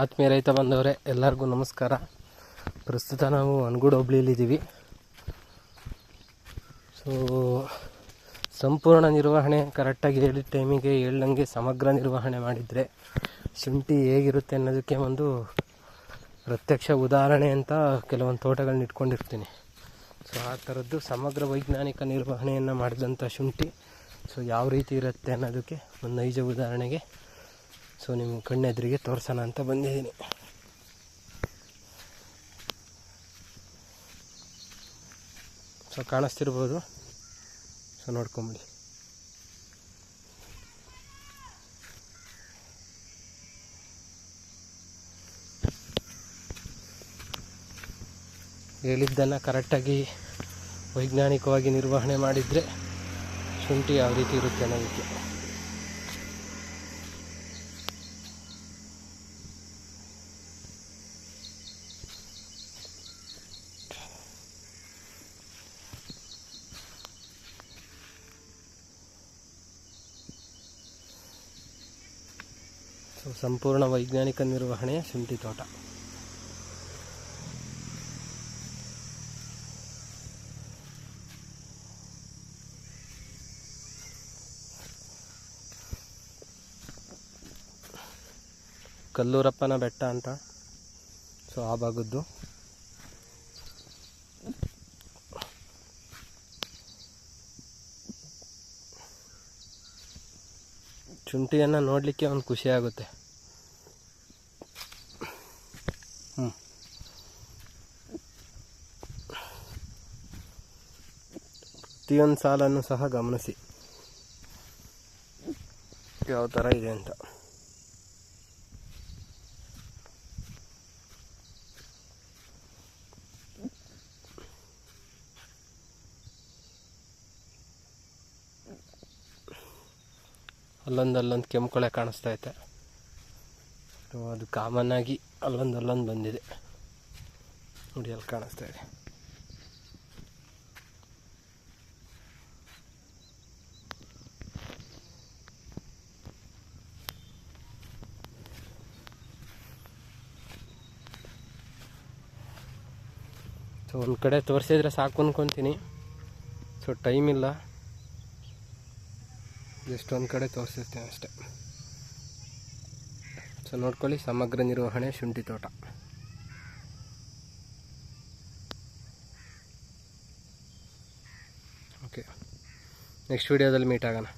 ಆತ್ಮೀಯ ರೈತ ಬಂದವರೇ ಎಲ್ಲರಿಗೂ ನಮಸ್ಕಾರ. ಪ್ರಸ್ತುತ ನಾವು ಅನ್ಗೂಡು ಹೋಬ್ಳಿಲಿದ್ದೀವಿ ಸೊ ಸಂಪೂರ್ಣ ನಿರ್ವಹಣೆ ಕರೆಕ್ಟಾಗಿ ಹೇಳಿದ ಟೈಮಿಗೆ ಹೇಳ್ದಂಗೆ ಸಮಗ್ರ ನಿರ್ವಹಣೆ ಮಾಡಿದರೆ ಶುಂಠಿ ಹೇಗಿರುತ್ತೆ ಅನ್ನೋದಕ್ಕೆ ಒಂದು ಪ್ರತ್ಯಕ್ಷ ಉದಾಹರಣೆ ಅಂತ ಕೆಲವೊಂದು ತೋಟಗಳನ್ನ ಇಟ್ಕೊಂಡಿರ್ತೀನಿ. ಸೊ ಆ ಥರದ್ದು ಸಮಗ್ರ ವೈಜ್ಞಾನಿಕ ನಿರ್ವಹಣೆಯನ್ನು ಮಾಡಿದಂಥ ಶುಂಠಿ ಸೊ ಯಾವ ರೀತಿ ಇರುತ್ತೆ ಅನ್ನೋದಕ್ಕೆ ಒಂದು ನೈಜ ಉದಾಹರಣೆಗೆ ಸೊ ನಿಮ್ಮ ಕಣ್ಣೆದುರಿಗೆ ತೋರಿಸೋಣ ಅಂತ ಬಂದಿದ್ದೀನಿ. ಸೊ ಕಾಣಿಸ್ತಿರ್ಬೋದು. ಸೊ ನೋಡ್ಕೊಂಬಿಡಿ. ಹೇಳಿದ್ದನ್ನು ಕರೆಕ್ಟಾಗಿ ವೈಜ್ಞಾನಿಕವಾಗಿ ನಿರ್ವಹಣೆ ಮಾಡಿದರೆ ಶುಂಠಿ ಯಾವ ರೀತಿ ಇರುತ್ತೆ ಅನ್ನೋದಕ್ಕೆ. ಸೊ ಸಂಪೂರ್ಣ ವೈಜ್ಞಾನಿಕ ನಿರ್ವಹಣೆಯ ಶುಂಠಿ ತೋಟ. ಕಲ್ಲೂರಪ್ಪನ ಬೆಟ್ಟ ಅಂತ. ಸೊ ಆ ಭಾಗದ್ದು. ಶುಂಠಿಯನ್ನು ನೋಡಲಿಕ್ಕೆ ಒಂದು ಖುಷಿ ಆಗುತ್ತೆ. ಪ್ರತಿಯೊಂದು ಸಾಲನ್ನು ಸಹ ಗಮನಿಸಿ. ಯಾವ ಥರ ಇದೆ ಅಂತ. ಅಲ್ಲೊಂದು ಅಲ್ಲೊಂದು ಕೆಂಪುಕೊಳೆ ಕಾಣಿಸ್ತಾ ಐತೆ. ಸೊ ಅದು ಕಾಮನ್ ಆಗಿ ಅಲ್ಲೊಂದು ಅಲ್ಲೊಂದು ಬಂದಿದೆ. ನೋಡಿ, ಅಲ್ಲಿ ಕಾಣಿಸ್ತಾ ಇದೆ. ಸೊ ಒಂದು ಕಡೆ ತೋರಿಸಿದ್ರೆ ಸಾಕು ಅನ್ಕೊತೀನಿ. ಸೊ ಟೈಮ್ ಇಲ್ಲ. ಜಸ್ಟ್ ಒಂದು ಕಡೆ ತೋರಿಸಿರ್ತೀನಿ ಅಷ್ಟೇ. ಸೊ ನೋಡ್ಕೊಳ್ಳಿ, ಸಮಗ್ರ ನಿರ್ವಹಣೆ, ಶುಂಠಿ ತೋಟ. ಓಕೆ ನೆಕ್ಸ್ಟ್ ವಿಡಿಯೋದಲ್ಲಿ ಮೀಟ್ ಆಗೋಣ.